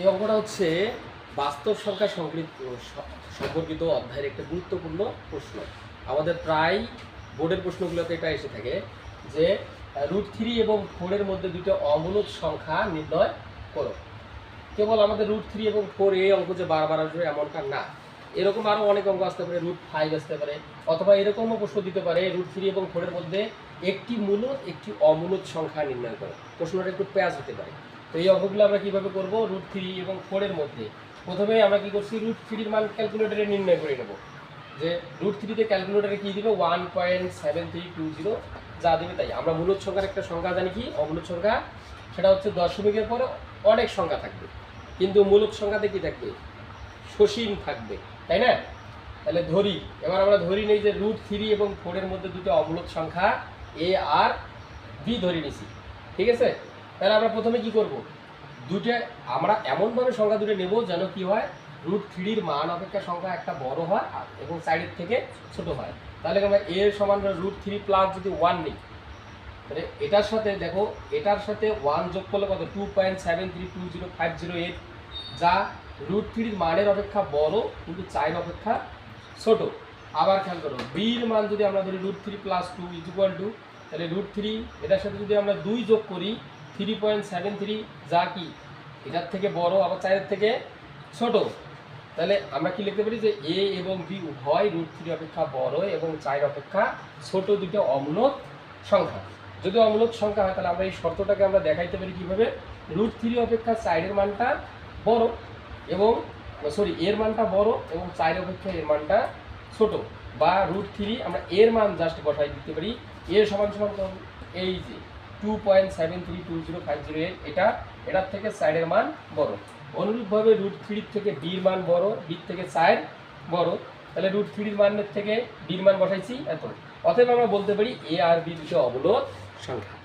এই অঙ্কটা হচ্ছে বাস্তব সংখ্যা সম্পর্কিত অধ্যায়ের একটা গুরুত্বপূর্ণ প্রশ্ন। আমাদের প্রায় বোর্ডের প্রশ্নগুলোতে এটা এসে থাকে যে রুট থ্রি এবং ফোরের মধ্যে দুটো অমূলক সংখ্যা নির্ণয় করো। কেবল আমাদের রুট থ্রি এবং ফোর এই অঙ্ক যে বারবার আসবে এমনটা না। এরকম আরও অনেক অঙ্ক আসতে পারে রুট ফাইভ আসতে পারে, অথবা এরকমও প্রশ্ন দিতে পারে রুট থ্রি এবং ফোরের মধ্যে একটি মূলত একটি অমূলক সংখ্যা নির্ণয় করো। প্রশ্নটা একটু প্যাচ হতে পারে। তো এই অঙ্কগুলো আমরা কীভাবে করব? রুট থ্রি এবং ফোরের মধ্যে। প্রথমে আমরা কী করছি? রুট থ্রির মান ক্যালকুলেটারে নির্ণয় করে নেব। যে রুট থ্রিতে ক্যালকুলেটারে কী দিবে? One point seven three two zero যা দিবে তাই। আমরা মূলত সংখ্যার একটা সংখ্যা জানি কি? অমূলক সংখ্যা, সেটা হচ্ছে দশমিকের পরে অনেক সংখ্যা থাকবে। কিন্তু মূলক সংখ্যাতে কী থাকবে? সসীম থাকবে, তাই না? তাহলে ধরি, এবার আমরা ধরি নেই যে রুট থ্রি এবং ফোরের মধ্যে দুটো অমূলক সংখ্যা এ আর বি ধরে নিছি। ঠিক আছে? তাহলে আমরা প্রথমে কি করব? দুটো আমরা এমনভাবে সংখ্যা দুটো নেব যেন কি হয় রুট থ্রির মান অপেক্ষা সংখ্যা একটা বড় হয় এবং সাইডের থেকে ছোট হয়। তাহলে আমরা এর সমান রুট থ্রি প্লাস যদি ওয়ান নিই, তাহলে এটার সাথে দেখো, এটার সাথে ওয়ান যোগ করলে কত? Two point seven three two zero five zero eight যা রুট থ্রির মানের অপেক্ষা বড় কিন্তু চাইর অপেক্ষা ছোট। আবার খেয়াল করো বির মান যদি আমরা ধরি root three plus two is equal to তাহলে রুট থ্রি এটার সাথে যদি আমরা দুই যোগ করি থ্রি পয়েন্ট সেভেন থ্রি যা কি, এটার থেকে বড়, আবার চারের থেকে ছোট। তাহলে আমরা কি লিখতে পারি যে এ এবং বি উভয় রুট থ্রি অপেক্ষা বড় এবং চার অপেক্ষা ছোট দুটো অম্লত সংখ্যা। যদি অম্লত সংখ্যা হয়, তাহলে আমরা এই শর্তটাকে আমরা দেখাইতে পারি কীভাবে? রুট থ্রি অপেক্ষা চারের মানটা বড় এবং সরি এর মানটা বড় এবং চার অপেক্ষা এর মানটা ছোট। বা রুট থ্রি আমরা এর মান জাস্ট বসাই দিতে পারি। এর সমান সমান এই যে। Two point seven three two zero five zero এটা এটার থেকে সাইডের মান বড়। অনুরূপভাবে রুট থ্রির থেকে বির মান বড় বির থেকে সাইড বড়। তাহলে রুট থ্রির মানের থেকে বির মান বসাইছি এত অতএব আমরা বলতে পারি এ আর বি দুটো অবলোধ সংখ্যা।